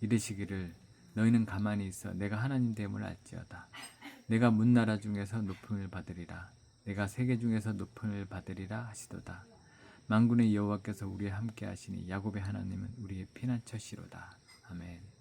이르시기를 너희는 가만히 있어 내가 하나님 됨을 알지어다. 내가 문 나라 중에서 높음을 받으리라. 내가 세계 중에서 높음을 받으리라 하시도다. 만군의 여호와께서 우리와 함께 하시니 야곱의 하나님은 우리의 피난처시로다. 아멘.